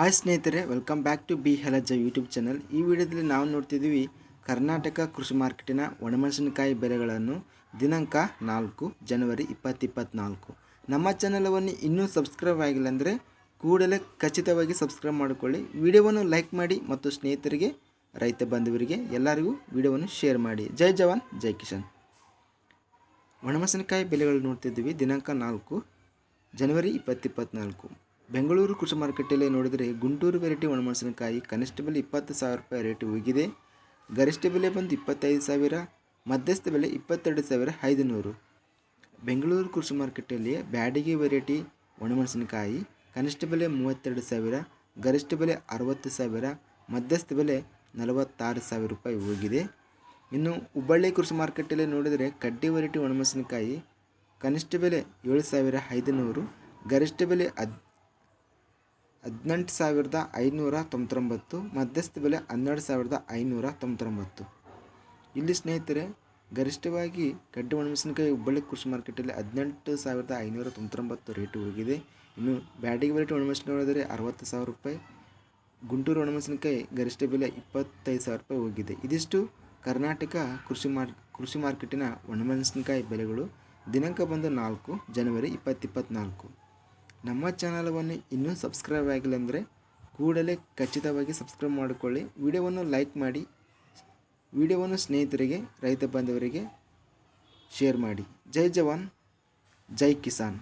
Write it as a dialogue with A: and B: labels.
A: Hi ಸ್ನೇಹಿತರೆ welcome back to ಬಿ ಹೆಲಜ್ಜ ಯೂಟ್ಯೂಬ್ ಚಾನಲ್ ಈ ವಿಡಿಯೋದಲ್ಲಿ ನಾವು ನೋಡ್ತಿದ್ದೀವಿ ಕರ್ನಾಟಕ ಕೃಷಿ ಮಾರ್ಕೆಟಿನ ಒಣಮೆಣಸಿನಕಾಯಿ ಬೆಲೆಗಳನ್ನು ದಿನಾಂಕ ನಾಲ್ಕು ಜನವರಿ ಇಪ್ಪತ್ತಿಪ್ಪತ್ನಾಲ್ಕು. ನಮ್ಮ ಚಾನಲವನ್ನು ಇನ್ನೂ ಸಬ್ಸ್ಕ್ರೈಬ್ ಆಗಿಲ್ಲ ಅಂದರೆ ಕೂಡಲೇ ಖಚಿತವಾಗಿ ಸಬ್ಸ್ಕ್ರೈಬ್ ಮಾಡಿಕೊಳ್ಳಿ. ವಿಡಿಯೋವನ್ನು ಲೈಕ್ ಮಾಡಿ ಮತ್ತು ಸ್ನೇಹಿತರಿಗೆ, ರೈತ ಬಂಧುವರಿಗೆ ಎಲ್ಲರಿಗೂ ವಿಡಿಯೋವನ್ನು ಶೇರ್ ಮಾಡಿ. ಜೈ ಜವಾನ್, ಜೈ ಕಿಶನ್ ಒಣಮೆಣಸಿನಕಾಯಿ ಬೆಲೆಗಳು ನೋಡ್ತಿದ್ದೀವಿ ದಿನಾಂಕ ನಾಲ್ಕು ಜನವರಿ ಇಪ್ಪತ್ತಿಪ್ಪತ್ನಾಲ್ಕು. ಬೆಂಗಳೂರು ಕೃಷಿ ಮಾರುಕಟ್ಟೆಯಲ್ಲಿ ನೋಡಿದರೆ ಗುಂಟೂರು ವೆರೈಟಿ ಒಣಮೆಣಸಿನಕಾಯಿ ಕನಿಷ್ಠ ಬೆಲೆ ಇಪ್ಪತ್ತು ಸಾವಿರ ರೂಪಾಯಿ ರೇಟ್ ಹೋಗಿದೆ. ಗರಿಷ್ಠ ಬೆಲೆ ಬಂದು ಇಪ್ಪತ್ತೈದು ಸಾವಿರ, ಮಧ್ಯಸ್ಥ ಬೆಲೆ ಇಪ್ಪತ್ತೆರಡು ಸಾವಿರ ಐದುನೂರು. ಬೆಂಗಳೂರು ಕೃಷಿ ಮಾರುಕಟ್ಟೆಯಲ್ಲಿ ಬ್ಯಾಡಿಗೆ ವೆರೈಟಿ ಒಣಮೆಣಸಿನಕಾಯಿ ಕನಿಷ್ಠ ಬೆಲೆ ಮೂವತ್ತೆರಡು ಸಾವಿರ, ಗರಿಷ್ಠ ಬೆಲೆ ಅರವತ್ತು ಸಾವಿರ, ಮಧ್ಯಸ್ಥ ಬೆಲೆ ನಲವತ್ತಾರು ಸಾವಿರ ರೂಪಾಯಿ ಹೋಗಿದೆ. ಇನ್ನು ಹುಬ್ಬಳ್ಳಿ ಕೃಷಿ ಮಾರುಕಟ್ಟೆಯಲ್ಲಿ ನೋಡಿದರೆ ಕಡ್ಡಿ ವೆರೈಟಿ ಒಣಮೆಣಸಿನಕಾಯಿ ಕನಿಷ್ಠ ಬೆಲೆ ಏಳು ಸಾವಿರ ಐದುನೂರು, ಗರಿಷ್ಠ ಬೆಲೆ ಹದ್ ಹದಿನೆಂಟು ಸಾವಿರದ ಐನೂರ ತೊಂಬತ್ತೊಂಬತ್ತು, ಮಧ್ಯಸ್ಥ ಬೆಲೆ ಹನ್ನೆರಡು ಸಾವಿರದ ಐನೂರ ತೊಂಬತ್ತೊಂಬತ್ತು. ಇಲ್ಲಿ ಸ್ನೇಹಿತರೆ, ಗರಿಷ್ಠವಾಗಿ ಗಡ್ಡೆ ಒಣಮೆಣಸಿನಕಾಯಿ ಹುಬ್ಬಳ್ಳಿ ಕೃಷಿ ಮಾರ್ಕೆಟಲ್ಲಿ ಹದಿನೆಂಟು ಸಾವಿರದ ಐನೂರ ತೊಂಬತ್ತೊಂಬತ್ತು ರೇಟು ಹೋಗಿದೆ. ಇನ್ನು ಬ್ಯಾಡಿಗೆ ಬೆಲೆ ಒಣಮೆಣಸಿನಕಾಯಿ ಹೋದರೆ ಅರವತ್ತು ಸಾವಿರ ರೂಪಾಯಿ, ಗುಂಟೂರು ಒಣಮೆಣಸಿನಕಾಯಿ ಗರಿಷ್ಠ ಬೆಲೆ ಇಪ್ಪತ್ತೈದು ಸಾವಿರ ರೂಪಾಯಿ ಹೋಗಿದೆ. ಇದಿಷ್ಟು ಕರ್ನಾಟಕ ಕೃಷಿ ಮಾರ್, ಕೃಷಿ ಮಾರ್ಕೆಟಿನ ಒಣಮೆಣಸಿನಕಾಯಿ ಬೆಲೆಗಳು. ದಿನಾಂಕ ಬಂದು ನಾಲ್ಕು ಜನವರಿ ಇಪ್ಪತ್ತಿಪ್ಪತ್ನಾಲ್ಕು ನಮ್ಮ ಚಾನಲವನ್ನು ಇನ್ನೂ ಸಬ್ಸ್ಕ್ರೈಬ್ ಆಗಿಲ್ಲ ಅಂದರೆ ಕೂಡಲೇ ಖಚಿತವಾಗಿ ಸಬ್ಸ್ಕ್ರೈಬ್ ಮಾಡಿಕೊಳ್ಳಿ. ವಿಡಿಯೋವನ್ನು ಲೈಕ್ ಮಾಡಿ, ವಿಡಿಯೋವನ್ನು ಸ್ನೇಹಿತರಿಗೆ, ರೈತ ಬಾಂಧವರಿಗೆ ಶೇರ್ ಮಾಡಿ. ಜೈ ಜವಾನ್, ಜೈ ಕಿಸಾನ್.